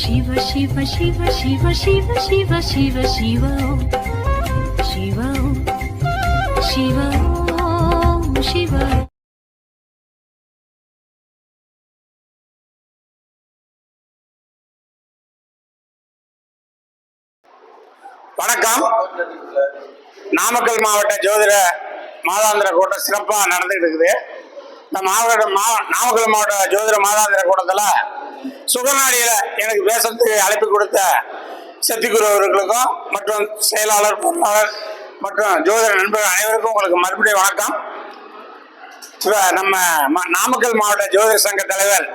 சிவ சிவ சிவ சிவ சிவ சிவ சிவ சிவோ சிவோ சிவோ சிவோ வணக்கம். நாமக்கல் மாவட்ட ஜோதிட மாதாந்திர கூட்டம் சிறப்பாக நடந்துகிட்டு இருக்குது. இந்த மாவட்ட மா நாமக்கல் மாவட்ட ஜோதிட மாதாந்திர கூட்டத்தில் சுகநாடியில் எனக்கு பேசுறதுக்கு அழைப்பு கொடுத்த சத்திகுரு அவர்களுக்கும் மற்றும் செயலாளர் பொருளாளர் மற்றும் ஜோதிட நண்பர்கள் அனைவருக்கும் உங்களுக்கு மறுபடியும் வணக்கம். நம்ம நாமக்கல் மாவட்ட ஜோதிட சங்க தலைவர்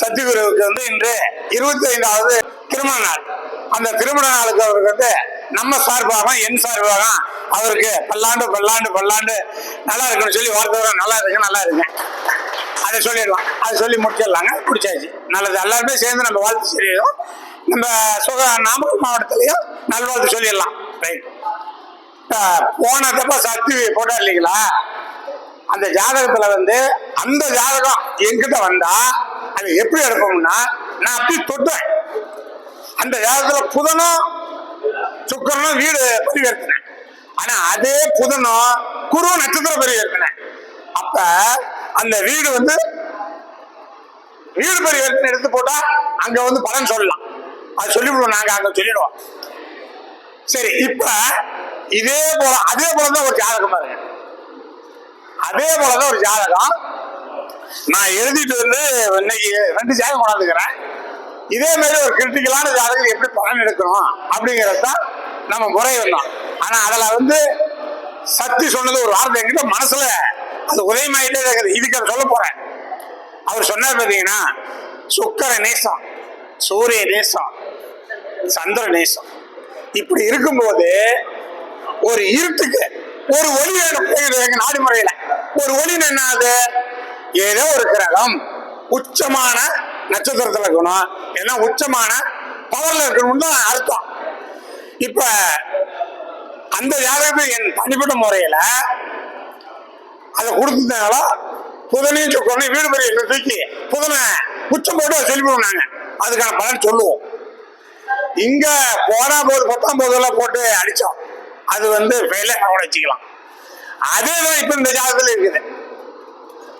சத்யகுருவுக்கு வந்து இன்று இருபத்தி ஐந்தாவது திருமண நாள். அந்த திருமண நாளுக்கு அவருக்கு வந்து நம்ம சார்பாக என் சார்பாக அவருக்கு பல்லாண்டு பல்லாண்டு பல்லாண்டு நல்லா இருக்குன்னு சொல்லி வார்த்தை நல்லா இருக்கு நல்லா இருக்கு. அதை சொல்லிடலாம். அதை சொல்லி முடிச்சிடலாங்க. பிடிச்சாச்சு நல்லது. எல்லாருமே சேர்ந்து நம்ம வாழ்த்து சொல்லிடுவோம் நம்ம சுக நாமக்கல் மாவட்டத்திலையும் நல்வாழ்த்து சொல்லிடலாம். ரைட் போன தப்ப சக்தி போட்டா இல்லைங்களா? அந்த ஜாதகத்துல வந்து அந்த ஜாதகம் எங்கிட்ட வந்தா அது எப்படி எடுப்போம்னா நான் அப்படி தொட்டேன் அந்த ஜாதகத்துல புதனும் சுக்கரனும் வீடு பரிவர்த்தனை ஆனா அதே புதனும் குரு நட்சத்திர பரிவர்த்தனை அப்ப அந்த வீடு வந்து வீடு பரிவர்த்தனை எடுத்து போட்டா அங்க வந்து பலன் சொல்லலாம். அது சொல்லிவிடுவோம் நாங்க அங்க சொல்லிடுவோம். சரி இப்ப இதே போல அதே போலதான் ஒரு ஜாதகம் பாருங்க. அதே போலதான் ஒரு ஜாதகம். நான் எழுதிட்டு வந்து இன்னைக்கு ரெண்டு ஜாதகம் கொண்டாந்துக்கிறேன். இதே மாதிரி ஒரு கிரிட்டிக்கலான ஜாதகம் எப்படி பலன் எடுக்கணும் அப்படிங்கறதுதான் நம்ம முறை வந்தோம் ஆனா அதுல வந்து சக்தி சொன்னது ஒரு வார்த்தை என்கிட்ட மனசுல அது உதயமாயிட்டே இருக்குது. இதுக்கு அதை சொல்ல போறேன். அவர் சொன்னார் பார்த்தீங்கன்னா சுக்கர நேசம் சூரிய நேசம் சந்திர நேசம். இப்படி இருக்கும்போது ஒரு இருட்டுக்கு ஒரு ஒளி வேணும். எங்க நாடு முறையில. ஒரு ஒளி என்னது ஏதோ ஒரு கிரகம் உச்சமான நட்சத்திரத்துல இருக்கணும். ஏன்னா உச்சமான பவர்ல இருக்கணும்னு தான் அர்த்தம். இப்ப அந்த ஜாதகத்தை என் தனிப்பட்ட முறையில அதை கொடுத்ததுனால புதனையும் சொன்னே வீடு பெரிய தூக்கி புதனை உச்சம் போட்டு அதை நாங்க அதுக்கான பலன் சொல்லுவோம். இங்க போனா போது பத்தாம் போதெல்லாம் போட்டு அடிச்சோம். அது வந்து வேலை அவனை வச்சுக்கலாம். அதேதான் இப்ப இந்த ஜாதகத்துல இருக்குது.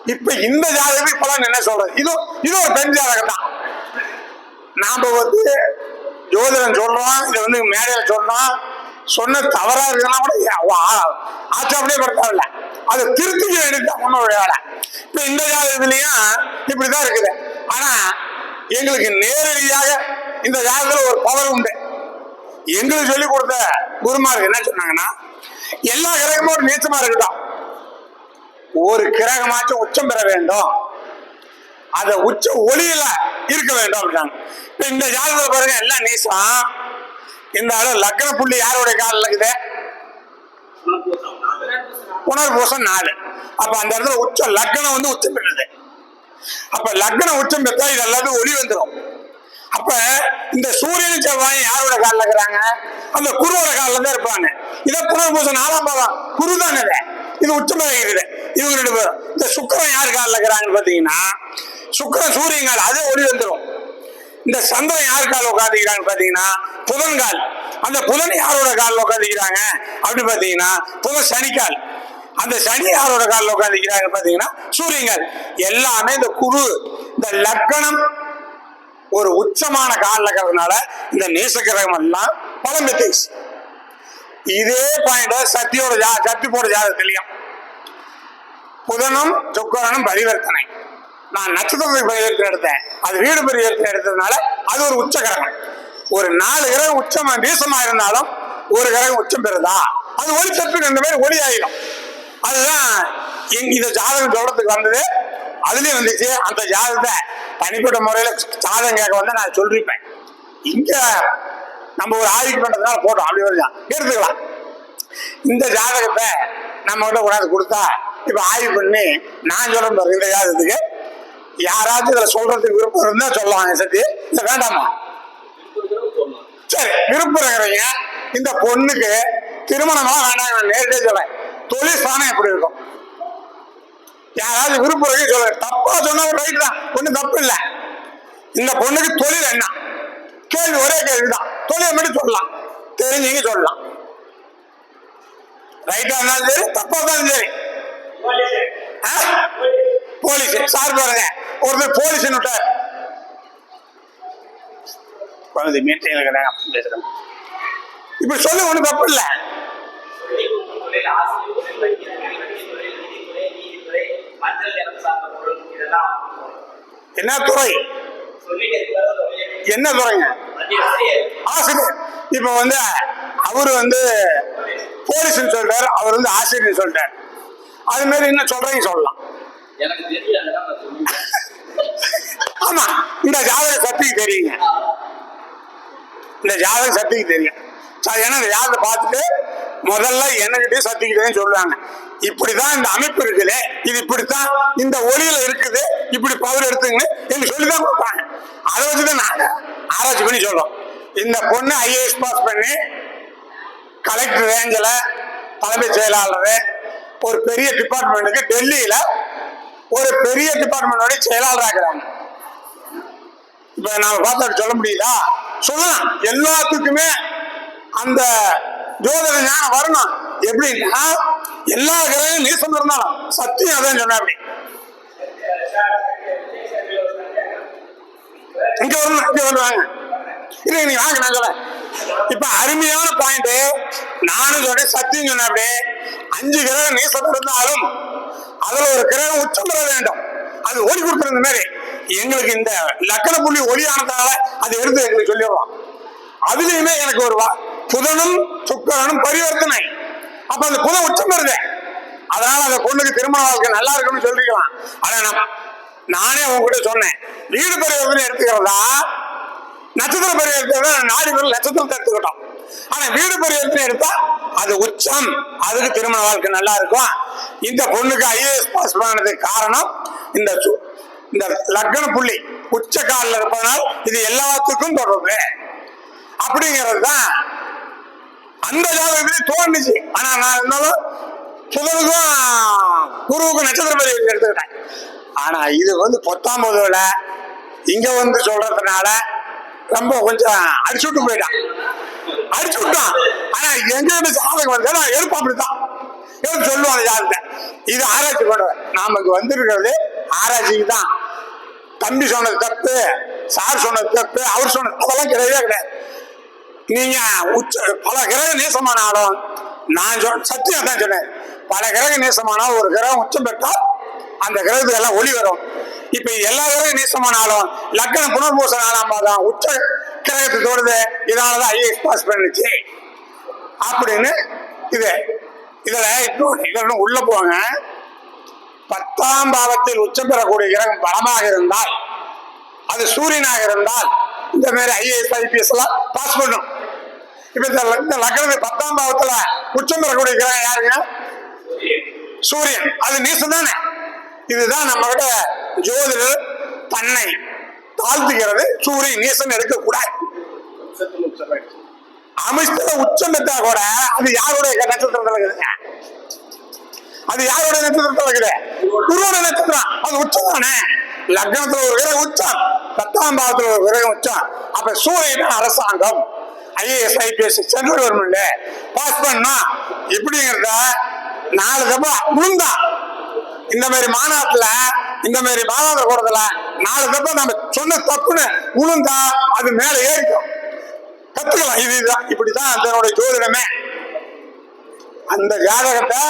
இப்ப இந்த ஜாதகத்துக்கு பலன் என்ன சொல்றது? இது இது ஒரு பெண் ஜாதகம் தான் நாம வந்து ஜோதிடம் சொல்றான் இதை வந்து மேடையில சொல்றான் சொன்ன தவறா இருக்குன்னா கூட ஆச்சாப்படியே படுத்தாவில்ல அதை திருத்திக்க வேண்டியது முன்னோட வேலை. இப்ப இந்த ஜாதகத்துலயும் இப்படிதான் இருக்குது. ஆனா எங்களுக்கு நேரடியாக இந்த ஜாதகத்துல ஒரு பவர் உண்டு. எங்களுக்கு சொல்லி கொடுத்த குருமார் என்ன சொன்னாங்கன்னா எல்லா கிரகமும் ஒரு நீச்சமா இருக்குதான் ஒரு கிரகமாச்சும் உச்சம் பெற வேண்டும். அத உச்ச ஒளியில இருக்க வேண்டும் அப்படின்னாங்க. இப்ப இந்த ஜாதகத்தை பாருங்க எல்லாம் நீசம்? இந்த ஆளு லக்ன புள்ளி யாருடைய காலில் இருக்குது புனர்பூசம் நாலு. அப்ப அந்த இடத்துல உச்சம் லக்னம் வந்து உச்சம் பெற்றது. அப்ப லக்னம் உச்சம் பெற்றா இது எல்லாத்தையும் ஒளி வந்துடும் அப்ப இந்த சூரியன் செவ்வாய் யாரோட காலில் இருக்கிறாங்க அந்த குருவோட காலில் தான் இருப்பாங்க. இதை புனர்பூசம் நாலாம் பாதம் குரு தானே இது. இது இவங்க ரெண்டு பேரும் இந்த சுக்கிரன் யார் காலில் இருக்கிறாங்கன்னு பார்த்தீங்கன்னா சுக்கிரன் சூரியன் கால் அது ஒளி வந்துடும் இந்த சந்திரன் யார் கால் உட்காந்துக்கிறான்னு பார்த்தீங்கன்னா புதன் கால். அந்த புதன் யாரோட காலில் உட்காந்துக்கிறாங்க அப்படின்னு பார்த்தீங்கன்னா புதன் சனிக்கால் அந்த சனி யாரோட காலில் உட்காந்துக்கிறாங்க பார்த்தீங்கன்னா சூரியங்கால் எல்லாமே இந்த குரு இந்த லக்கணம் ஒரு உச்சமான காலில் இருக்கிறதுனால இந்த நேசக்கிரகம் எல்லாம் பலம் பெற்றுச்சு இதே பாயிண்ட் சக்தியோட ஜா சக்தி போட ஜாதகத்திலையும். புதனும் சுக்கரனும் பரிவர்த்தனை. நான் நட்சத்திரத்துக்கு பரிவர்த்தனை எடுத்தேன். அது வீடு பரிவர்த்தனை எடுத்ததுனால அது ஒரு உச்ச கிரகம். ஒரு நாலு கிரகம் உச்சம் வீசமா இருந்தாலும் ஒரு கிரகம் உச்சம் பெறுதா? அது ஒளி சத்து இந்த மாதிரி ஒளி ஆயிடும். அதுதான் இந்த ஜாதகம் சொல்றதுக்கு வந்தது. அதுலயும் வந்துச்சு. அந்த ஜாதகத்தை தனிப்பட்ட முறையில ஜாதகம் கேட்க வந்து நான் சொல்லிருப்பேன். இங்க நம்ம ஒரு ஆய்வு பண்றதுனால போட்டோம் அப்படி வருதான் எடுத்துக்கலாம். இந்த ஜாதகத்தை நம்ம கிட்ட கொண்டாந்து கொடுத்தா இப்ப ஆய்வு பண்ணி நான் சொல்றேன் பாருங்க இந்த ஜாதகத்துக்கு. யாராச்சும் இதுல சொல்றதுக்கு விருப்பம் இருந்தா சொல்லலாம் சத்தி இல்ல வேண்டாமா? சரி விருப்பம் இருக்கிறவங்க இந்த பொண்ணுக்கு திருமணமா வேண்டாம் நான் நேரடியாக சொல்றேன். தொழில் ஸ்தானம் எப்படி இருக்கும்? யாராவது விருப்பம் இருக்கு சொல்ல தப்பா சொன்னா ரைட் தான். ஒன்றும் தப்பு இல்லை. இந்த பொண்ணுக்கு தொழில் என்ன? கேள்வி ஒரே கேள்விதான். தொழிலை மட்டும் சொல்லலாம். தெரிஞ்சீங்க சொல்லலாம். ரைட்டா இருந்தாலும் சரி தப்பா இருந்தாலும் சரி? போலீஸ் சார் பாருங்க. ஒருத்தர் போலீஸ் விட்டார். குழந்தை மீட்டிங் இருக்கிறாங்க பேசுறேன் இப்படி சொல்ல ஒண்ணும் தப்பு இல்லை. என்ன துறை? என்ன துறைங்க? ஆசிரியர். இப்ப வந்து அவரு வந்து போலீஸ்னு சொல்றாரு அவர் வந்து ஆசிரியர் சொல்றாரு. அது மாதிரி என்ன சொல்றீங்க சொல்லலாம். ஆமா இந்த ஜாதக சக்திக்கு தெரியுங்க. இந்த ஜாதக சக்திக்கு தெரியும். சார் ஏன்னா இந்த ஜாதகத்தை பார்த்துட்டு முதல்ல என்னகிட்டே சக்திக்கிட்டே சொல்லுவாங்க. இப்படிதான் இந்த அமைப்பு இருக்குது இது இப்படித்தான் இந்த ஒளியில இருக்குது இப்படி பவர் எடுத்துங்கன்னு சொல்லி தான் கொடுப்பாங்க. அதை வச்சுதான் நாங்க ஆராய்ச்சி பண்ணி சொல்றோம். இந்த பொண்ணு ஐஏஎஸ் பாஸ் பண்ணி கலெக்டர் ரேஞ்சில் தலைமைச் செயலாளர் ஒரு பெரிய டிபார்ட்மெண்ட்டுக்கு டெல்லியில் ஒரு பெரிய டிபார்ட்மெண்டோட செயலாளராக இருக்கிறாங்க. இப்போ நாம பார்த்து சொல்ல முடியுதா? சொல்லலாம். எல்லாத்துக்குமே அந்த ஜோதிட ஞானம் வரணும். எப்படின்னா எல்லா கிரகம் நீசம் இருந்தாலும் சத்தியம் அதான் சொன்ன அப்படி. இங்க வரணும் இங்க வருவாங்க. இது நீ வாங்க நான் சொல்ல இப்ப அருமையான பாயிண்ட் நானும் சொன்னேன் சத்தியம் சொன்ன அஞ்சு கிரகம் நீசம் இருந்தாலும் அதுல ஒரு கிரகம் உச்சம் பெற வேண்டும். அது ஓடி கொடுத்துருந்த மாதிரி எங்களுக்கு இந்த லக்கண புள்ளி ஒளியானதால அது எடுத்து எங்களுக்கு சொல்லிடுவோம் அதுலயுமே எனக்கு ஒரு புதனும் சுக்கரனும் பரிவர்த்தனை. அப்ப அந்த புதன் உச்சம் பெறுது. அதனால அந்த பொண்ணுக்கு திருமண வாழ்க்கை நல்லா இருக்குன்னு சொல்லிக்கலாம் ஆனா நானே உங்ககிட்ட சொன்னேன் வீடு பரிவர்த்தனை எடுத்துக்கிறதா நட்சத்திர பரிவர்த்தனை நாடி பேர் நட்சத்திரத்தை எடுத்துக்கிட்டோம் ஆனா வீடு பரிவர்த்தனை எடுத்தா அது உச்சம். அதுக்கு திருமண வாழ்க்கை நல்லா இருக்கும். இந்த பொண்ணுக்கு ஐஏஎஸ் பாஸ் பண்ணதுக்கு காரணம் இந்த இந்த லக்ன புள்ளி உச்ச காலில் இருப்பதனால் இது எல்லாத்துக்கும் தொடர்பு. அப்படிங்கிறது தான் அந்த ஜாதகத்திலே தோணுச்சு ஆனா நான் இருந்தாலும் சுதனுக்கும் குருவுக்கும் நட்சத்திர பரிவர்த்தனை எடுத்துக்கிட்டேன். ஆனா இது வந்து பத்தாம் பொதுவில் இங்க வந்து சொல்றதுனால ரொம்ப கொஞ்சம் அடிச்சு விட்டு போயிட்டான். அடிச்சு விட்டான். ஆனா எங்க இருந்து சாதகம் வந்து நான் எடுப்போம் அப்படித்தான்? எடுத்து சொல்லுவான் அந்த இது ஆராய்ச்சி பண்றேன் நமக்கு வந்திருக்கிறது ஆராய்ச்சிக்கு தான். தம்பி சொன்னது தப்பு சார் சொன்னது தப்பு அவர் சொன்னது அதெல்லாம் கிடையவே கிடையாது. நீங்க உச்ச பல கிரக நேசமான ஆளும் நான் சொ சத்தியம் தான் சொன்னேன். பல கிரக நேசமான ஒரு கிரகம் உச்சம் பெற்றால் அந்த கிரகத்துக்கு எல்லாம் ஒளி வரும். இப்ப எல்லா கிரக நேசமான ஆளும் புனர்பூச நாலாம் உச்ச கிரகத்தை தோடுது இதனாலதான் ஐஏஎஸ் பாஸ் பண்ணுச்சு அப்படின்னு இது. இதுல இன்னொன்று இதெல்லாம் உள்ள போங்க. பத்தாம் பாவத்தில் உச்சம் பெறக்கூடிய கிரகம் பலமாக இருந்தால் அது சூரியனாக இருந்தால் இந்த மாதிரி ஐஏஎஸ் ஐபிஎஸ் எல்லாம் பாஸ் பண்ணும். இப்ப இந்த இந்த லக்னத்து பத்தாம் பாவத்துல உச்சம் பெறக்கூடிய கிரகம் யாருங்க? சூரியன். அது நீசம் தானே இதுதான் நம்ம கிட்ட ஜோதிடர் தன்னை தாழ்த்துகிறது. சூரிய நீசம் எடுக்கக்கூடாது. அமைச்சர உச்சம் பெற்றா கூட அது யாருடைய நட்சத்திரத்தில் இருக்குதுங்க அது யாருடைய நட்சத்திரத்தில் இருக்குது? குருவோட நட்சத்திரம். அது உச்சம் தானே? லக்னத்துல ஒரு கிரகம் உச்சம். பத்தாம் பாவத்துல ஒரு கிரகம் உச்சம். அப்ப சூரியன் அரசாங்கம். IAS IPS central government pass பண்ணா இப்படிங்கிறத நாலு தப்பா விழுந்தா இந்த மாதிரி மாநாட்டுல இந்த மாதிரி மாநாடு கூடதுல நாலு தப்ப நம்ம சொன்ன தப்புன்னு உளுந்தா அது மேல ஏறிக்கும் கத்துக்கலாம் இதுதான் இப்படிதான் அதனுடைய ஜோதிடமே. அந்த ஜாதகத்தை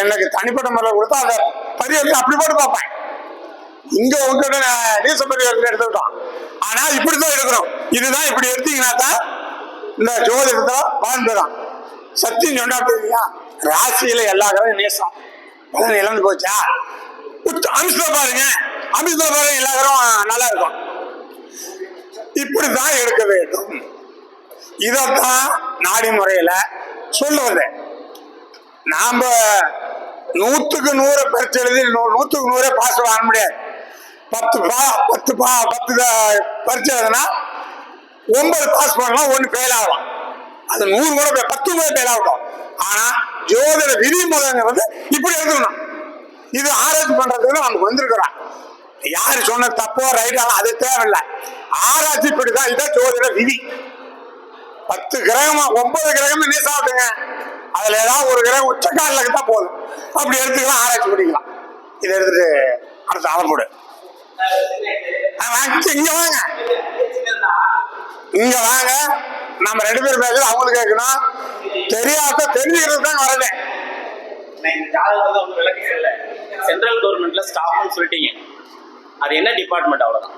எனக்கு தனிப்பட்ட முறையில் கொடுத்தா அதை பரிவர்த்தனை அப்படி போட்டு பார்ப்பேன். இங்க உங்ககிட்ட நீச பரிவர்த்தனை எடுத்துக்கிட்டோம். ஆனா இப்படிதான் எடுக்கிறோம். இதுதான் இப்படி எடுத்தீங்கன்னா தான் இந்த ஜோதிடத்துல வாழ்ந்துடும் சத்தியம் சொன்னா தெரியுங்களா ராசியில எல்லா கிரகம் நேசம். பலன் இழந்து போச்சா? அமித்ஷா பாருங்க. அமித்ஷா பாருங்க எல்லாரும் நல்லா இருக்கும். இப்படிதான் எடுக்க வேண்டும். இதத்தான் நாடி முறையில சொல்லுவது நாம நூத்துக்கு நூறு பரிச்சு எழுதி நூத்துக்கு நூறே பாஸ் வாங்க முடியாது. பத்து பா பத்து பா பத்து த- பரிச்சு எழுதுனா ஒன்பது பாஸ் பண்ணலாம் ஒன்று ஃபெயில் ஆகலாம். அது நூறு கூட பத்து கூட ஃபெயில் ஆகட்டும். ஆனா ஜோதிட விதிமுறைங்கிறது இப்படி எழுதணும். இது ஆராய்ச்சி பண்றதுக்கு அவங்க வந்திருக்கிறான். யாரு சொன்ன தப்போ ரைட்டாலும் அது தேவையில்லை. ஆராய்ச்சி இப்படிதான். இதான் ஜோதிட விதி. பத்து கிரகமா ஒன்பது கிரகமே நீ சாப்பிட்டுங்க அதுல ஏதாவது ஒரு கிரகம் உச்சக்காலில் தான் போதும். அப்படி எடுத்துக்கலாம் ஆராய்ச்சி பண்ணிக்கலாம். இதை எடுத்துட்டு அடுத்த ஆளப்போடு வாங்க. இங்க வாங்க. இங்க வாங்க. நம்ம ரெண்டு பேரும் பேசுறது அவங்களுக்கு கேட்கணும். தெரியாத தெரிஞ்சுக்கிறது தான் வரது நான் இந்த ஜாதகத்தை ஒன்று விளக்குறேன்ல சென்ட்ரல் கவர்மெண்ட்ல ஸ்டாஃப்னு சொல்லிட்டீங்க. அது என்ன டிபார்ட்மெண்ட் அவ்வளவுதான்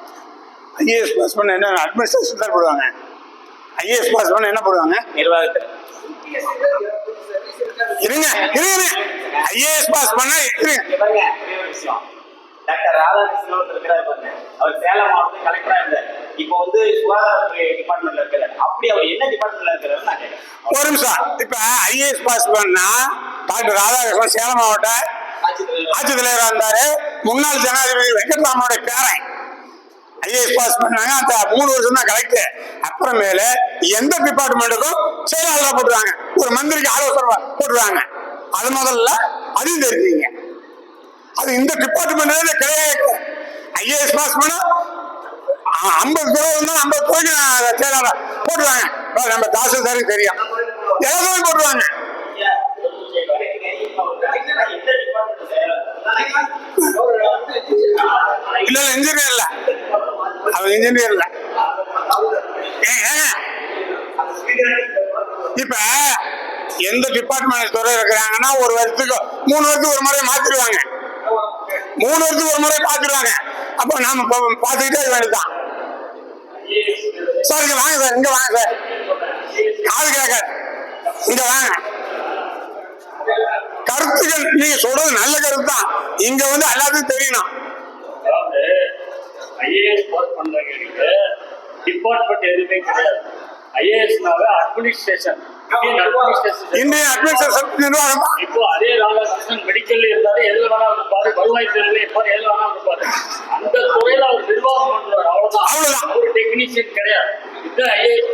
ஐஏஎஸ் பாஸ் பண்ண என்ன அட்மினிஸ்ட்ரேஷன் தான் போடுவாங்க. ஐஏஎஸ் பாஸ் பண்ண என்ன போடுவாங்க? நிர்வாகத்தில். இருங்க இருங்க ஐஏஎஸ் பாஸ் பண்ண இருங்க. டாக்டர் ராதாகிருஷ்ணன் ஒருத்தர் இருக்கிறாரு பாருங்க. அவர் சேலம் மாவட்டத்தில் கலெக்டரா இருந்தார். இப்போ வந்து சுகாதாரத்துறை டிபார்ட்மெண்ட்ல இருக்கிறார் அப்படி அவர் என்ன டிபார்ட்மெண்ட்ல இருக்கிறாரு நான் கேட்கிறேன். ஒரு நிமிஷம். இப்ப ஐஏஎஸ் பாஸ் பண்ணா டாக்டர் ராதாகிருஷ்ணன் சேலம் மாவட்ட ஆட்சித்தலைவர் ஆட்சித்தலைவராக இருந்தாரு. முன்னாள் ஜனாதிபதி வெங்கட்ராமனுடைய பேரன் ஐஏஎஸ் பாஸ் பண்ணாங்க அந்த மூணு வருஷம் தான் கலெக்டர். அப்புறமேல எந்த டிபார்ட்மெண்ட்டுக்கும் செயலாளராக போட்டுருவாங்க. ஒரு மந்திரிக்கு ஆலோசனை போட்டுருவாங்க. அது முதல்ல அதையும் தெரிஞ்சுங்க அது இந்த டிபார்ட்மெண்ட் கிடையாது. ஐஏஎஸ் பாஸ் பண்ணா ஐம்பது துறை இருந்தால் ஐம்பது துறைக்கு செயலாளர் போட்டுருவாங்க. நம்ம தாசில்தாருக்கு தெரியும். எல்லாத்தையும் போட்டுருவாங்க. இல்ல. இல்ல இன்ஜினியர் இல்ல. அவன் இன்ஜினியர் இல்ல இப்ப எந்த டிபார்ட்மெண்ட் துறை இருக்கிறாங்கன்னா ஒரு வருஷத்துக்கு மூணு வருஷத்துக்கு ஒரு முறை மாத்திடுவாங்க. மூணு வருஷத்துக்கு ஒரு முறை பாத்துருவாங்க அப்ப நாம பாத்துக்கிட்டே பார்த்துக்கிட்டே இருக்க வேண்டியதுதான். சார் இங்க வாங்க சார் இங்க வாங்க சார். காது கேட்க இங்க வாங்க. கருத்துக்கள் நீங்க சொல்றது நல்ல கருத்து தான் இங்க வந்து எல்லாத்தையும் தெரியணும். அதாவது ஐஏஎஸ் ஒர்க் பண்றவங்களுக்கு டிபார்ட்மெண்ட் எதுவுமே கிடையாது. ஐஏஎஸ்னாவே அட்மினிஸ்ட்ரேஷன் இந்தியன் அட்மினிஸ்ட்ரேஷன் நிர்வாகம். தான் இப்போ அதே ராதாகிருஷ்ணன் மெடிக்கல் இருந்தாரு. எதுல வேணாலும் இருப்பாரு. வருவாய் துறையில இருப்பாரு. எதுல வேணாலும் இருப்பாரு. அந்த துறையில அவர் நிர்வாகம் பண்றாரு அவ்வளவுதான். அவ்வளவுதான். ஒரு டெக்னீஷியன் கிடையாது. இது ஐஏஎஸ்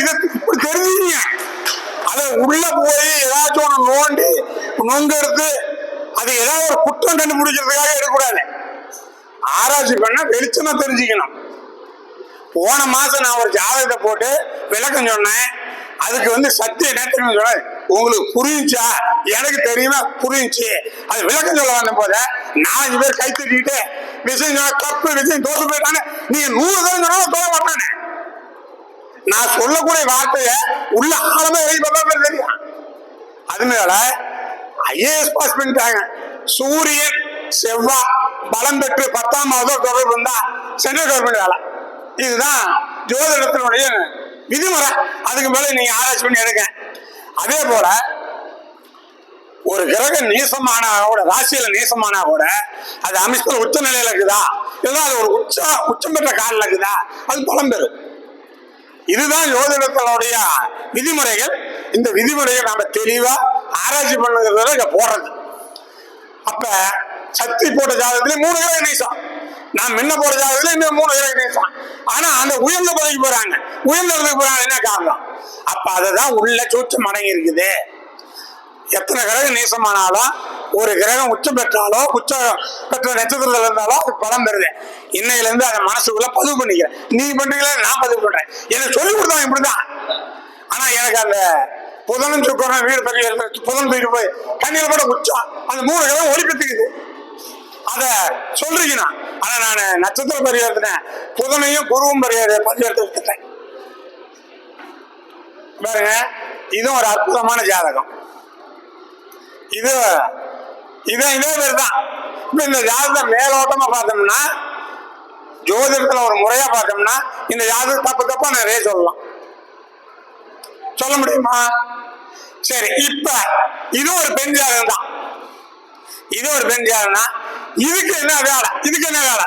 இதை இப்படி தெரிஞ்சுங்க அதை உள்ள போய் ஏதாச்சும் ஒன்று நோண்டி நொங்கு எடுத்து அது ஏதாவது ஒரு குற்றம் கண்டுபிடிக்கிறதுக்காக எடுக்கக்கூடாது. ஆராய்ச்சி பண்ண வெளிச்சமா தெரிஞ்சுக்கணும். போன மாசம் நான் ஒரு ஜாதகத்தை போட்டு விளக்கம் சொன்னேன். அதுக்கு வந்து சத்திய நேத்திரம் சொல்ல உங்களுக்கு புரியுச்சா எனக்கு தெரியுமா? புரியுச்சு அது விளக்கம் சொல்ல வந்த போத நாலஞ்சு பேர் கை தட்டிட்டு விஷயம் தப்பு விஷயம் தோத்து போயிட்டாங்க நீங்க நூறு பேர் சொன்னாலும் தோல மாட்டானே. நான் சொல்லக்கூடிய வார்த்தைய உள்ள ஆழமா இறங்கி பார்த்தா தெரியும். அதனால ஐஏஎஸ் பாஸ் பண்ணிட்டாங்க. சூரியன் செவ்வாய் பலம் பெற்று பத்தாம் மாதம் தொடர்பு இருந்தா சென்ட்ரல் கவர்மெண்ட் வேலை. இதுதான் ஜோதிடத்தினுடைய விதிமுறை. அதுக்கு மேல நீங்க ஆராய்ச்சி பண்ணி எடுங்க. அதே போல ஒரு கிரகம் நேசமானா கூட ராசியில நேசமானா கூட அது அமைச்சர் உச்ச நிலையில இருக்குதா? இல்லைன்னா அது ஒரு உச்ச உச்சம் பெற்ற காலில் இருக்குதா? அது பலம் பெறும். இதுதான் யோதிடத்தினுடைய விதிமுறைகள். இந்த விதிமுறையை நாம தெளிவா ஆராய்ச்சி பண்ணுங்கிறத இங்க போடுறது. அப்ப சக்தி போட்ட ஜாதகத்திலே மூணு கிரக நேசம். நான் முன்ன போற ஜாதகத்துல இன்னும் மூணு கிரக நேசம். ஆனா அந்த உயர்ந்த பதவிக்கு போறாங்க. உயர்ந்த இடத்துக்கு போறாங்க என்ன காரணம்? அப்ப அதுதான் உள்ள சூட்சம் மடங்கி இருக்குது. எத்தனை கிரகம் நேசமானாலும் ஒரு கிரகம் உச்சம் பெற்றாலோ உச்சம் பெற்ற நட்சத்திரத்துல இருந்தாலோ அது பலம் பெறுது. இன்னையில இருந்து அதை மனசுக்குள்ள பதிவு பண்ணிக்கிறேன். நீ பண்றீங்களா? நான் பதிவு பண்றேன். எனக்கு சொல்லி கொடுத்தாங்க இப்படிதான் ஆனா எனக்கு அந்த புதனும் சுக்கரம் வீடு பற்றி புதன் தூக்கிட்டு போய் கண்ணியில் கூட உச்சம் அந்த மூணு கிரகம் ஒளிப்பத்துக்குது அத சொல்றீங்க நான் ஆனா நான் நட்சத்திர பரிவர்த்தனை புதனையும் குருவும் பரிவர்த்தனை பரிவர்த்தனை இதுவும் ஒரு அற்புதமான ஜாதகம். இது இது இதே பேர் தான் இந்த ஜாதகத்தை மேலோட்டமா பார்த்தோம்னா ஜோதிடத்துல ஒரு முறையா பார்த்தோம்னா இந்த ஜாதகம் தப்பு தப்பா நிறைய சொல்லலாம். சொல்ல முடியுமா? சரி இப்ப இது ஒரு பெண் ஜாதகம் தான் இது ஒரு பெண் ஜாதகம்னா இதுக்கு என்ன வேலை? இதுக்கு என்ன வேலை?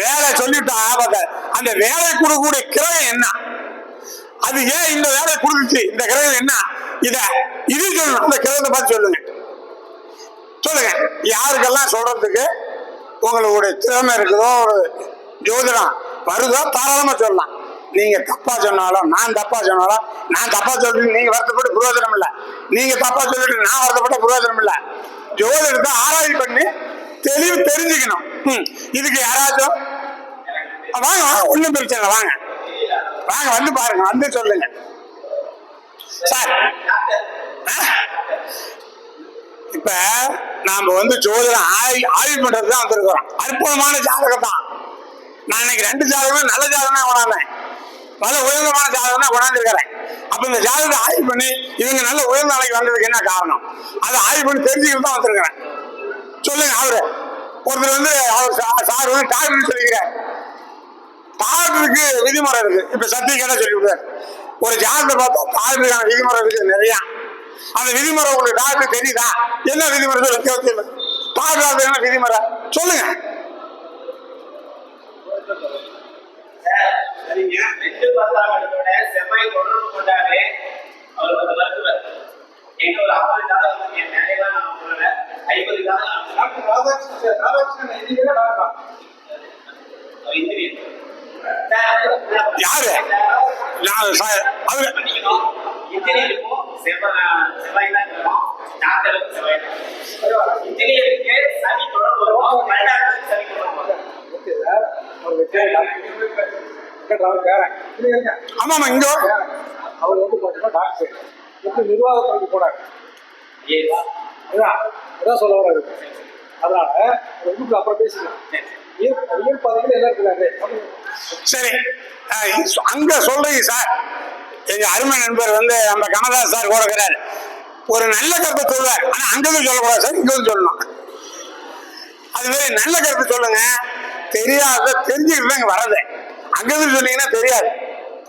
வேலை சொல்லிட்டா ஆபத்து. அந்த வேலை கொடுக்கக்கூடிய கிரகம் என்ன? அது ஏன் இந்த வேலையை கொடுத்துச்சு? இந்த கிரகம் என்ன? இத இது சொல்லணும். அந்த கிரகத்தை பார்த்து சொல்லுங்க. சொல்லுங்க. யாருக்கெல்லாம் சொல்றதுக்கு உங்களுடைய திறமை இருக்குதோ ஒரு ஜோதிடம் வருதோ தாராளமா சொல்லலாம். நீங்க தப்பா சொன்னாலும் நான் தப்பா சொன்னாலும் நான் தப்பா சொல்லிட்டு நீங்க வருத்தப்பட்டு பிரயோஜனம் இல்லை. நீங்க தப்பா சொல்லிட்டு நான் வருத்தப்பட்ட பிரயோஜனம் இல்லை. ஜோதிடத்தை ஆராய்ச்சி பண்ணி தெளிவு தெரிஞ்சுக்கணும். ம், இதுக்கு யாராச்சும் வாங்க வாங்க ஒன்றும் பிரச்சனை இல்லை, வாங்க. வாங்க வந்து பாருங்க வந்து சொல்லுங்க. சார் ஆ? இப்ப நாம வந்து ஜோதிடம் ஆய்வு ஆய்வு பண்றது தான் வந்திருக்கிறோம். அற்புதமான ஜாதகம் தான். நான் இன்னைக்கு ரெண்டு ஜாதகமே நல்ல ஜாதகம் கொண்டாந்தேன் நல்ல உயர்ந்தமான ஜாதகம் தான் கொண்டாந்துருக்கிறேன் அப்ப இந்த ஜாதகத்தை ஆய்வு பண்ணி இவங்க நல்ல உயர்ந்த நாளைக்கு வந்ததுக்கு என்ன காரணம்? அதை ஆய்வு பண்ணி தெரிஞ்சுக்கிட்டு தான் வந்திருக்கிறேன். சொல்லுங்க அவரு. ஒருத்தர் வந்து அவர் சா- சார் வந்து டாக்டர் சொல்லிக்கிறார். டாக்டருக்கு விதிமுறை இருக்கு. இப்ப சத்தியக்கதை சொல்லி விடுவார் ஒரு ஜாதகத்தை பார்த்தா டாக்டருக்கான விதிமுறை இருக்கு நிறைய. அந்த விதிமுறை உங்களுக்கு டாக்டர் தெரியுதா? என்ன விதிமுறை சொல்ல கேட்கல டாக்டர் என்ன விதிமுறை? சொல்லுங்க. ஐம்பது இருக்கு. யாரு? நான் வரும் ஆமா ஆமா இங்க அவர் வந்து பார்த்தீங்கன்னா டாக்டர் இப்போ நிர்வாகத்துறைக்கு போனார். அதான் அதான் சொல்ல வராரு அதனால அதை வந்து அப்புறம் பேசிக்கலாம். எல்லாம் இருக்கிறாரு சரி. அங்க சொல்றீங்க சார் எங்க அருமை நண்பர் வந்து நம்ம கனதாஸ் சார் கூட இருக்கிறார். ஒரு நல்ல கருத்தை சொல்வார் ஆனா அங்கதும் சொல்லக்கூடாது சார் இங்க வந்து சொல்லணும். அது மாதிரி நல்ல கருத்து சொல்லுங்க. தெரியாத தெரிஞ்சுக்கிட்டு இங்க வர்றது அங்கிருந்து சொன்னீங்கன்னா தெரியாது.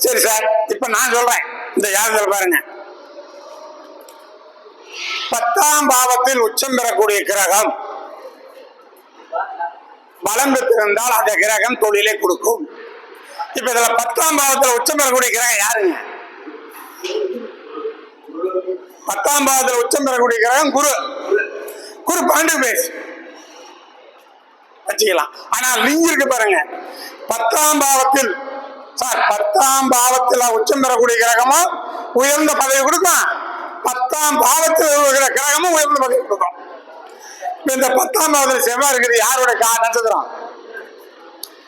சரி சார் இப்ப நான் சொல்றேன். இந்த யாதத்தில் பாருங்க. பத்தாம் பாவத்தில் உச்சம் பெறக்கூடிய கிரகம் பலம் பெற்றிருந்தால் அந்த கிரகம் தொழிலை கொடுக்கும். இப்ப இதுல பத்தாம் பாவத்துல உச்சம் பெறக்கூடிய கிரகம் யாருங்க? பத்தாம் பாவத்துல உச்சம் பெறக்கூடிய கிரகம் குரு. குரு பாண்டு பேஸ் வச்சுக்கலாம். ஆனா லிங்க் இருக்கு பாருங்க. பத்தாம் பாவத்தில் சார் பத்தாம் பாவத்தில் உச்சம் பெறக்கூடிய கிரகமும் உயர்ந்த பதவி கொடுக்கும். பத்தாம் பாவத்தில் இருக்கிற கிரகமும் உயர்ந்த பதவி கொடுக்கும். இந்த பத்தாம் பாவத்தில் செவ்வாய் இருக்குது யாரோட கா நட்சத்திரம்?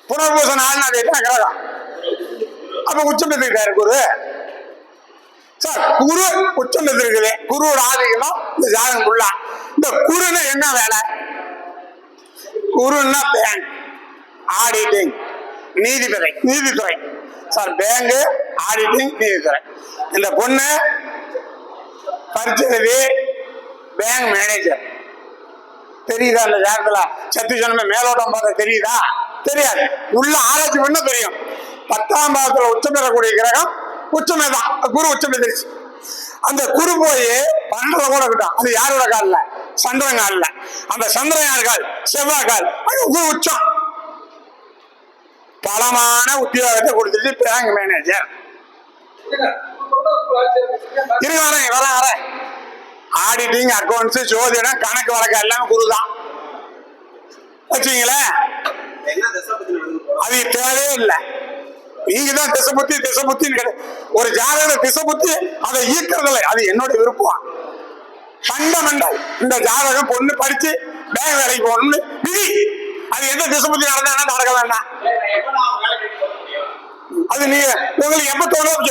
புனர்பூச நாள் அது என்ன கிரகம் அப்ப உச்சம் எடுத்துக்கிட்டாரு குரு. சார் குரு உச்சம் எடுத்துருக்குது குருவோட ஆதிக்கம் இந்த ஜாதகம் ஃபுல்லா இந்த குருன்னா என்ன வேலை? குருன்னா பேங்க். ஆடிட்டிங். நீதித்துறை. நீதித்துறை. சார் பேங்க் ஆடிட்டிங் நீதித்துறை. இந்த பொண்ணு பரிச்சை பேங்க் மேனேஜர். தெரியுதா அந்த நேரத்துல? சத்தி சொன்ன மேலோட்டம் பார்த்தா தெரியுதா? தெரியாது. உள்ள ஆராய்ச்சி பண்ண தெரியும். பத்தாம் பாகத்துல உச்சம் பெறக்கூடிய கிரகம் உச்சமே தான். குரு உச்சம் பெற்றிருச்சு. அந்த குரு போய் பன்னெண்டுல கூட இருக்கட்டும். அது யாரோட கால்ல சந்திரன் கால்ல அந்த சந்திரன் யார் கால்? செவ்வாய் கால். அது குரு உச்சம். பலமான உத்தியோகத்தை கொடுத்துட்டு பேங்க் மேனேஜர். இரு வரேன் வரேன் வரேன். ஆடிட்டிங் அக்கௌண்ட்ஸ் ஜோதிடம் கணக்கு வழக்கு எல்லாமே குரு தான் வச்சுங்களேன் அது தேவையே இல்லை. நீங்க தான் திசை புத்தி திசை புத்தின்னு கிடையாது ஒரு ஜாதக திசை புத்தி அதை ஈர்க்கறதில்லை. அது என்னோட விருப்பம். ஃபண்டமெண்டல் இந்த ஜாதகம் பொண்ணு படிச்சு பேங்க் வேலைக்கு போகணும்னு விதி. அது எந்த திசை புத்தி நடந்தா நடக்க வேண்டாம். அது நீங்க உங்களுக்கு எப்ப தோணும்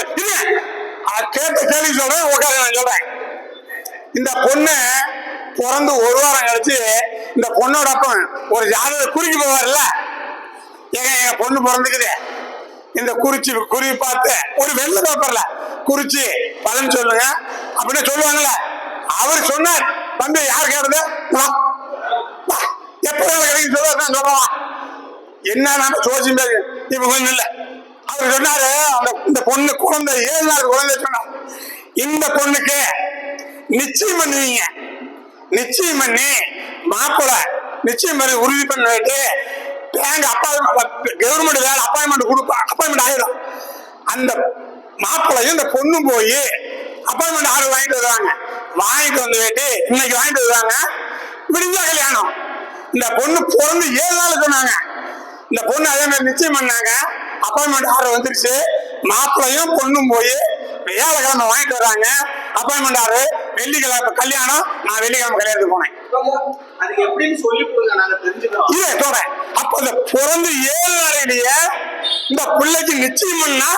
கேட்ட கேள்வி சொல்றேன் உட்கார நான் சொல்றேன். இந்த பொண்ணு பிறந்து ஒரு வாரம் கழிச்சு இந்த பொண்ணோட அப்பன் ஒரு ஜாதக குறிக்கு போவார்ல? ஏங்க எங்க பொண்ணு பிறந்துக்குது. இந்த குறிச்சி குறி பார்த்து ஒரு வெள்ளை பேப்பர்ல குறிச்சி பலன் சொல்லுங்க. அப்படின்னு சொல்லுவாங்கல்ல. அவர் சொன்னார் தம்பி யார் கேட்டது? நான். எப்ப கிடைக்கும் சொல்லுவாங்க சொல்லலாம் என்ன நாம சோசியம் பேரு இப்ப கொஞ்சம் இல்ல. அவர் சொன்னாரு அந்த இந்த பொண்ணு குழந்தை ஏழு நாள் குழந்தை சொன்னார். இந்த பொண்ணுக்கு நிச்சயம் பண்ணுவீங்க நிச்சயம் பண்ணி மாப்பிள்ள நிச்சயம் பண்ணி உறுதி பண்ணிட்டு பேங்க் அப்பாயின்மெண்ட் கவர்மெண்ட் வேலை அப்பாயின்மெண்ட் கொடுப்பா. அப்பாயின்மெண்ட் ஆயிடும் அந்த மாப்பிள்ளையும் இந்த பொண்ணும் போய் அப்பாயின்மெண்ட் ஆர்டர் வாங்கிட்டு வருவாங்க. வாங்கிட்டு வந்து இன்னைக்கு வாங்கிட்டு வருவாங்க. விடிஞ்சா கல்யாணம். இந்த பொண்ணு பிறந்து ஏழு நாள் சொன்னாங்க இந்த பொண்ணு அதே மாதிரி நிச்சயம் பண்ணாங்க. அப்பாயின்மெண்ட் ஆர்டர் வந்துருச்சு. மாப்பிள்ளையும் பொண்ணும் போய் வியாழக்கிழமை வாங்கிட்டு வராங்க. அப்பாயின்மெண்ட் ஆர்டர் வெள்ளிக்கிழமை கல்யாணம் நான் வெள்ளிக்கிழமை கல்யாணத்துக்கு போனேன். அதுக்கு எப்படின்னு சொல்லி கொடுங்க நாங்க தெரிஞ்சுக்கிறோம். இல்ல சொல்றேன் அப்ப அந்த பிறந்து ஏழு நாளையிலேயே இந்த பிள்ளைக்கு நிச்சயம் பண்ணா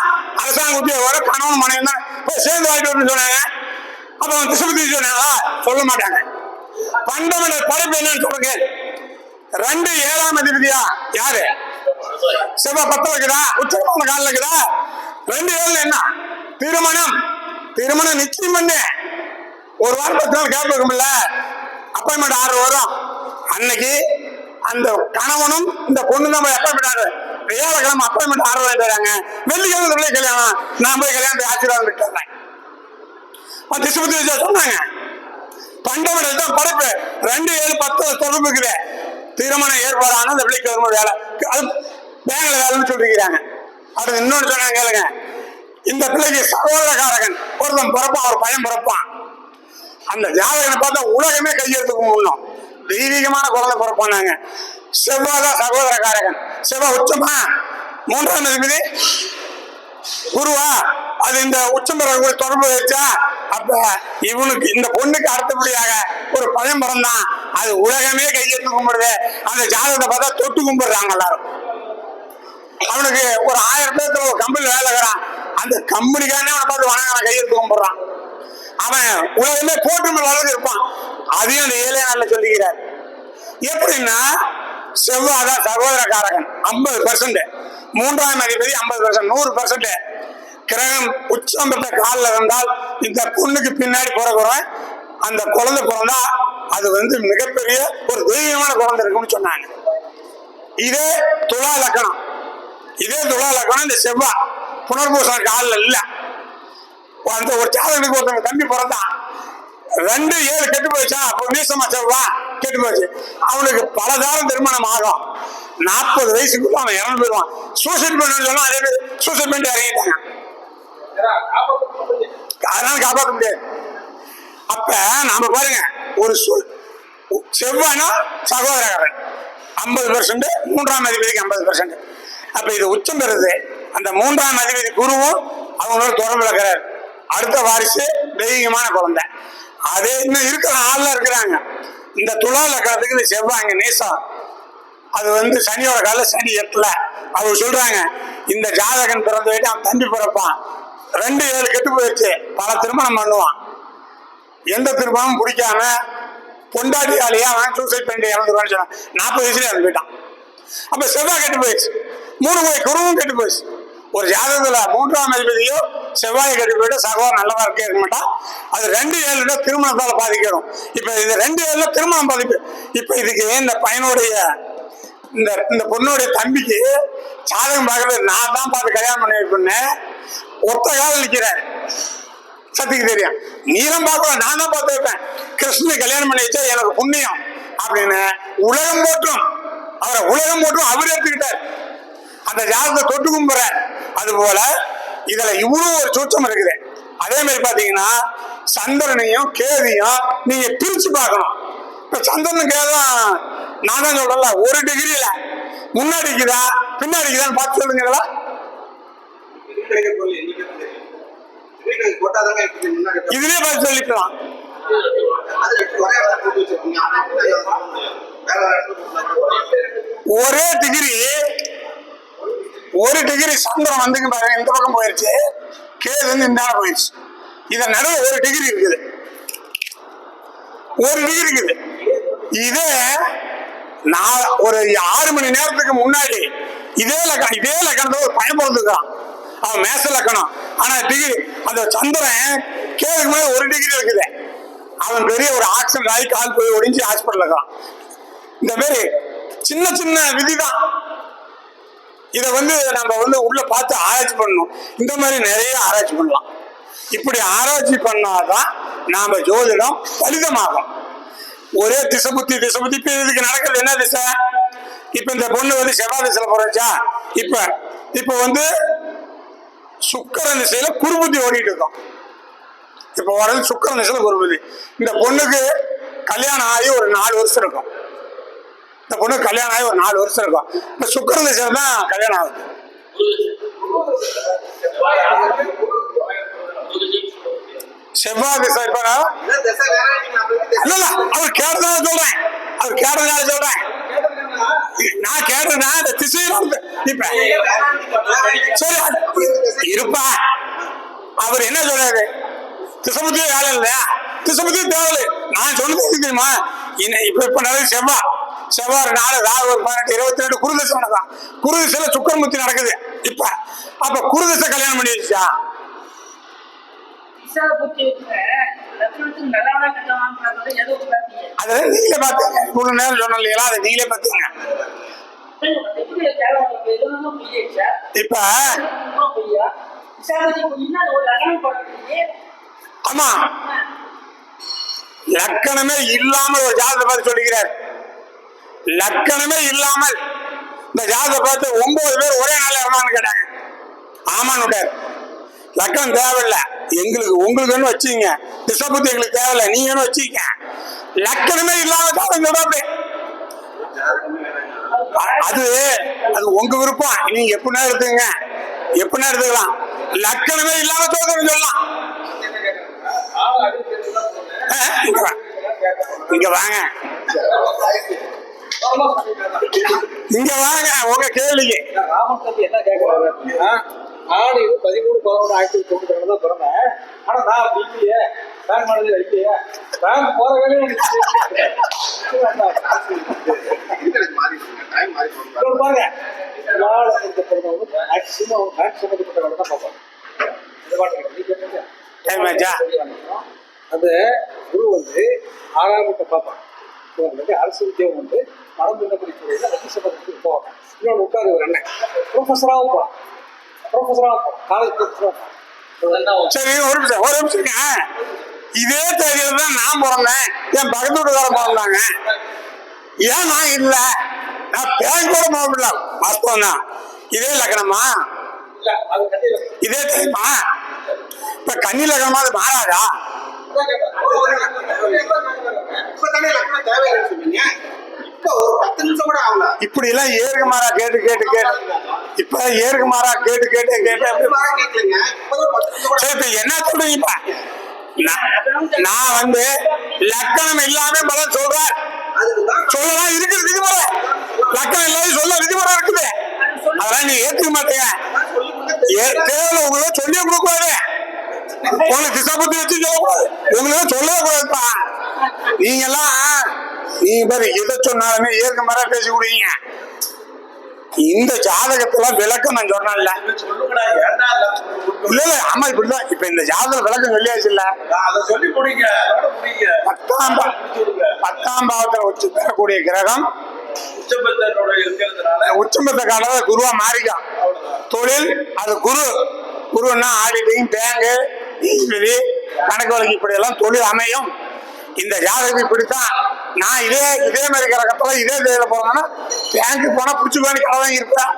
அரசாங்க உத்தியோக கணவன் மனைவி தான் போய் சேர்ந்து வாங்கிட்டு சொன்னாங்க. அப்ப அவன் திசுபதி சொன்னாங்களா சொல்ல மாட்டாங்க. பண்டமண்டல் படைப்பு என்னன்னு சொல்லுங்க. ரெண்டு ஏழாம் அதிபதியா? யாரு? செவ்வாய் பத்து இருக்குதா? உச்சமான காலில் இருக்குதா? ரெண்டு ஏழுல என்ன? திருமணம். திருமணம் நிச்சயம் பண்ணு. ஒரு வாரம் பத்து நாள் கேப் இருக்கும்ல. அப்பாயின்மெண்ட் ஆறு வரும். அன்னைக்கு அந்த கணவனும் இந்த பொண்ணு தான் போய் அப்பாயின்மெண்ட் ஆர்டர் வியாழக்கிழமை அப்பாயின்மெண்ட் ஆறு வாங்கி தராங்க வெள்ளிக்கிழமை இந்த பிள்ளை கல்யாணம். நான் போய் கல்யாணத்தை ஆசீர்வாதம் விட்டு வந்தேன் திசுபதி விஜயா சொன்னாங்க. பண்டமிடல் தான் படைப்பு. ரெண்டு ஏழு பத்து தொடர்பு இருக்குது. திருமணம் ஏற்பாடான அந்த பிள்ளைக்கு வரும்போது வேலை. அது பேங்க்ல வேலைன்னு சொல்லிருக்கிறாங்க. அடுத்து இன்னொன்று சொன்னாங்க கேளுங்க. இந்த பிள்ளைக்கு சகோதரகாரகன் ஒருத்தன் பிறப்பான் ஒரு பையன் பிறப்பான். அந்த ஜாதகனை பார்த்தா உலகமே கையெழுத்துக்கு முன்னும் தெய்வீகமான குழந்தை பிறப்பானாங்க செவ்வாதான் சகோதர காரகன் செவ்வாய் உச்சமா? மூன்றாம் அதிபதி. குருவா? அது இந்த உச்சம்பர தொடர்பு வச்சா அப்ப இவனுக்கு இந்த பொண்ணுக்கு அடுத்தபடியாக ஒரு பழம்பரம் தான். அது உலகமே கையெழுத்து கும்பிடுது. அந்த ஜாதகத்தை பார்த்தா தொட்டு கும்பிடுறாங்க எல்லாரும். அவனுக்கு ஒரு ஆயிரம் பேருக்கு ஒரு கம்பெனி வேலை அந்த கம்பெனிக்காரனே அவனை பார்த்து வணங்கான கையெழுத்து கும்பிடுறான். அவன் உலகமே போட்டு அளவுக்கு இருப்பான். அதையும் அந்த ஏழை சொல்லுகிறார். சொல்லிக்கிறார் எப்படின்னா செவ்வாய் தான் சகோதரக்காரகன். ஐம்பது பர்சன்ட் மூன்றாம் அதிபதி ஐம்பது பர்சன்ட் நூறு பர்சன்ட் கிரகம் உச்சம் பெற்ற காலில் இருந்தால் இந்த பொண்ணுக்கு பின்னாடி பிறகுறேன் அந்த குழந்தை பிறந்தா அது வந்து மிகப்பெரிய ஒரு தெய்வீகமான குழந்தை இருக்குன்னு சொன்னாங்க. இதே துலா லக்கணம். இதே துலா லக்கணம் இந்த செவ்வாய். புனர்பூசன காலில் இல்லை. அந்த ஒரு ஜாதகனுக்கு ஒருத்தவங்க தம்பி பிறந்தான். ரெண்டு ஏழு கெட்டு போச்சா அப்போ நீசமா செவ்வா கெட்டு போச்சு அவனுக்கு பலதாரம் திருமணம் ஆகும். நாற்பது வயசுக்குள்ள அவன் இறந்து போயிடுவான் சூசைட் பண்ணு சொன்னா அதே சூசைட் பண்ணிட்டு இறங்கிட்டாங்க. அதனால காப்பாற்ற முடியாது. அப்ப நாம பாருங்க ஒரு சொல் செவ்வாய்னா சகோதரகாரன் ஐம்பது பெர்சன்ட் மூன்றாம் அதிபதிக்கு ஐம்பது பெர்சன்ட் அப்ப இது உச்சம் பெறுது. அந்த மூன்றாம் அதிபதி குருவும் அவங்களோட தொடர்பு இருக்கிறார். அடுத்த வாரிசு தெய்வீகமான குழந்தை. அது இன்னும் இருக்கிற ஆள்ல இருக்கிறாங்க. இந்த துலா லக்கணத்துக்கு இந்த செவ்வாங்க நேசம். அது வந்து சனியோட கால சனி எட்டல. அவங்க சொல்றாங்க இந்த ஜாதகன் பிறந்து போயிட்டு அவன் தம்பி பிறப்பான். ரெண்டு ஏழு கெட்டு போயிடுச்சு. பல திருமணம் பண்ணுவான். எந்த திருமணமும் பிடிக்காம பொண்டாட்டியாலேயே அவன் சூசைட் பண்ணி இறந்துருவான்னு சொன்னான். நாற்பது வயசுல இறந்து போயிட்டான் அப்ப செவ்வாய் கெட்டு போயிடுச்சு. மூணு போய் குருவும் கெட்டு போயிடுச்சு. ஒரு ஜாதகத்துல மூன்றாம் அதிபதியோ செவ்வாய் கெட்டு போயிட்டு சகோதரன் நல்லதா இருக்க இருக்க மாட்டான். அது ரெண்டு ஏழுல திருமணத்தால் பாதிக்கிறோம் இப்ப இது ரெண்டு ஏழுல திருமணம் பாதிப்பு. இப்ப இதுக்கு இந்த பையனுடைய இந்த இந்த பொண்ணுடைய தம்பிக்கு சாதகம் பார்க்கறது நான் தான் பார்த்து கல்யாணம் பண்ணி வைப்பேன்னு ஒத்த காலம் நிற்கிறேன் சத்திக்கு தெரியும். நீரம் பார்க்கல நான் தான் பார்த்து வைப்பேன். கிருஷ்ணன் கல்யாணம் பண்ணி வச்சா எனக்கு புண்ணியம் அப்படின்னு உலகம் போட்டும் அவரை உலகம் போட்டும் அவர் எடுத்துக்கிட்டார். அந்த ஜாதகத்தை தொட்டு கும்புறார். அது போல இதுல இவ்வளவு ஒரு சூட்சம் இருக்குது. அதே மாதிரி பாத்தீங்கன்னா சந்திரனையும் கேதியும் நீங்க பிரிச்சு பார்க்கணும். இப்ப சந்திரனும் கேதும் நான் தான் சொல்றேன்ல ஒரு டிகிரியில முன்னாடி இருக்குதா? இருக்குதான்னு பார்த்து சொல்லுங்களா இதுலயே பார்த்து சொல்லிக்கலாம். ஒரே டிகிரி ஒரு டிகிரி சந்திரன் வந்துங்க பாருங்க இந்த பக்கம் போயிருச்சு. கேது வந்து இந்த பக்கம் போயிருச்சு. இதன் நடுவு ஒரு டிகிரி இருக்குது. ஒரு டிகிரி இருக்குது. இதே நான் ஒரு ஆறு மணி நேரத்துக்கு முன்னாடி இதே லக்கணம் இதே லக்கணத்துல ஒரு பையன் பிறந்திருக்கான் அவன் மேச லக்கணம். ஆனா டிகிரி அந்த சந்திரன் கேதுக்கு மேல ஒரு டிகிரி இருக்குது. அவன் பெரிய ஒரு ஆக்சிடென்ட் ஆகி கால் போய் ஒடிஞ்சு ஹாஸ்பிட்டல் இருக்கான். இந்த மாதிரி சின்ன சின்ன விதி தான் இதை வந்து நம்ம வந்து உள்ள பார்த்து ஆராய்ச்சி பண்ணணும். இந்த மாதிரி நிறைய ஆராய்ச்சி பண்ணலாம். இப்படி ஆராய்ச்சி பண்ணாதான் நாம ஜோதிடம் பலிதமாகும் ஒரே திசை புத்தி திசை புத்தி. இப்ப இதுக்கு நடக்கிறது என்ன திசை? இப்ப இந்த பொண்ணு வந்து செவ்வாய் திசையில போறச்சா? இப்ப இப்ப வந்து சுக்கர திசையில குருபுத்தி ஓடிட்டு இருக்கோம். இப்ப வர்றது சுக்கர திசையில குருபுத்தி இந்த பொண்ணுக்கு கல்யாணம் ஆகி ஒரு நாலு வருஷம் இருக்கும். இந்த பொண்ணு கல்யாணம் ஆகி ஒரு நாலு வருஷம் இருக்கும். இந்த சுக்கர திசை தான் கல்யாணம் ஆகுது. செவ்வாய் திசை இல்ல இல்ல அவர் கேட்டதால சொல்றேன். அவர் கேட்டதால சொல்றேன். நான் கேட்டேன்னா அந்த திசையில இப்ப சரி இருப்பா. அவர் என்ன சொல்றாரு? திசமுத்தியே வேலை இல்லையா? திசமுத்தியே தேவை நான் சொன்னது தெரியுமா? இப்ப இப்ப நிறைய செவ்வா செவ்வாய் நாலு ராகு ஒரு பதினெட்டு இருபத்தி ரெண்டு குருதசை நடக்கும் குருதசையில சுக்கரமுத்தி நடக்குது. இப்ப அப்ப குருதசை கல்யாணம் பண்ணி வச்சா அதை நீங்களே பாத்துங்க. இவ்வளவு நேரம் இல்லையா? அதை நீங்களே பாத்துங்க. இப்ப ஆமா. லக்கணமே இல்லாமல் ஒரு ஜாதகத்தை பார்த்து சொல்லுகிறார் லக்கணமே இல்லாமல் இந்த ஜாதகத்தை பார்த்து ஒன்பது பேர் ஒரே நாள் இறந்தான்னு கேட்டாங்க. ஆமான்னு லக்கணம் தேவையில்ல. எங்களுக்கு உங்களுக்குன்னு வச்சுங்க திசபுத்தி எங்களுக்கு தேவையில்ல. நீங்கன்னு வச்சுக்க லக்கணமே இல்லாம தான் சொல்றாப்படி அது அது உங்க விருப்பம். நீங்க எப்படின்னா எடுத்துங்க எப்படின்னா எடுத்துக்கலாம். லக்கணமே இல்லாம தோற்றம் சொல்லலாம். இங்க வாங்க. இங்க வாங்க உங்க கேள்விக்கு. ராமன் தம்பி என்ன கேட்கறாரு ஆடு இது பதிமூணு பதினொன்று ஆயிரத்தி தொண்ணூத்தி ரெண்டு தான் பிறந்தேன். ஆனா நான் அப்படி இல்லையே பேங்க் மேனேஜர் இல்லையே பேங்க் போற வேலையை எனக்கு பாருங்க. யாழ் பொறுத்த பிறந்தவங்க மேக்சிமம் பேங்க் சம்மந்தப்பட்ட வேலை தான் பார்ப்பாங்க? அந்த குரு வந்து ஆறாம் வீட்டை பார்ப்பான். இவன் வந்து அரசு உத்தியோகம் வந்து மரபு இனப்படி துறையில் ராஜ்யசபாத்துக்கு போவாங்க இன்னொன்று உட்காரு ஒரு அண்ணன் ப்ரொஃபஸராகவும் போவான் ப்ரொஃபஸராகவும் போவான் காலேஜ் ப்ரொஃபஸராக சரி ஒரு நிமிஷம் ஒரு நிமிஷம் இதே தேதியில தான் நான் பிறந்தேன். என் பக்கத்து வீட்டுக்காரன் பிறந்தாங்க. ஏன் நான் இல்ல நான் பேங்க் கூட போக முடியல. வாஸ்தவம் தான். இதே லக்கணமா? இதே தெரியுமா? இப்ப கன்னி லக்கணமா? அது மாறாதா? இப்படி எல்லாம் ஏறுக்கு மாறா கேட்டு கேட்டு கேட்டு. இப்ப ஏறுக்கு மாறா கேட்டு கேட்டு. கேட்டு சரி இப்ப என்ன சொல்றீங்க? இப்ப நான் வந்து லக்கணம் இல்லாம பலன் சொல்றார் சொல்லலாம் இருக்குது விதிமுறை? லக்கணம் இல்லாத சொல்ல விதிமுறை இருக்குது. அதெல்லாம் நீ ஏத்துக்க மாட்டீங்க. ஏ- தேவையில்ல உங்களுக்கு சொல்லியே கொடுக்கூடாது உங்களுக்கு திசைப்பத்தி வச்சு சொல்லக்கூடாது. உங்களுக்கு சொல்லவே கூடாதுப்பா நீங்க எல்லாம் நீங்க பேரு எதை சொன்னாலுமே ஏற்க மாதிரி பேசி விடுவீங்க இந்த ஜாதகத்துல விளக்கம் நான் சொன்னேன்ல. இல்ல இல்ல ஆமா இப்படிதான். இப்ப இந்த ஜாதக விளக்கம் சொல்லியாச்சு இல்ல சொல்லி பத்தாம் பத்தாம் பாவத்துல வச்சு பெறக்கூடிய கிரகம் உச்சபத்தனோட காலத்துல குருவா மாறிக்கும் தொழில் அது குரு. குருன்னா ஆடிட்டிங் பேங்கு நீதிபதி கணக்கு வழக்கு இப்படி எல்லாம் தொழில் அமையும். இந்த ஜாதகம் இப்படித்தான் நான் இதே இதே மாதிரி கிரகத்துல இதே தேவையில் போறேன்னா பேங்க்கு போனா புடிச்சுக்கோன்னு கடை வாங்கி இருப்பேன்.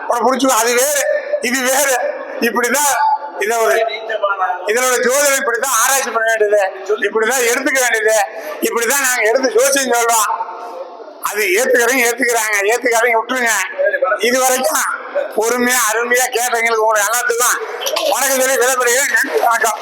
அப்புறம் புடிச்சுக்கோ அது வேறு இது வேறு. இப்படிதான் இதை ஒரு இதனோட ஜோதிடம் இப்படிதான் ஆராய்ச்சி பண்ண வேண்டியது. இப்படிதான் எடுத்துக்க வேண்டியது. இப்படிதான் நாங்க எடுத்து ஜோசியம் சொல்றோம். அது ஏத்துக்கிறவங்க ஏத்துக்கிறாங்க. ஏத்துக்காரங்க விட்டுருங்க. இது வரைக்கும் பொறுமையா அருமையா கேட்டவங்களுக்கு உங்களுக்கு எல்லாத்துக்கும் வணக்கம் சொல்லி விடைபெறுகிறேன். நன்றி வணக்கம்.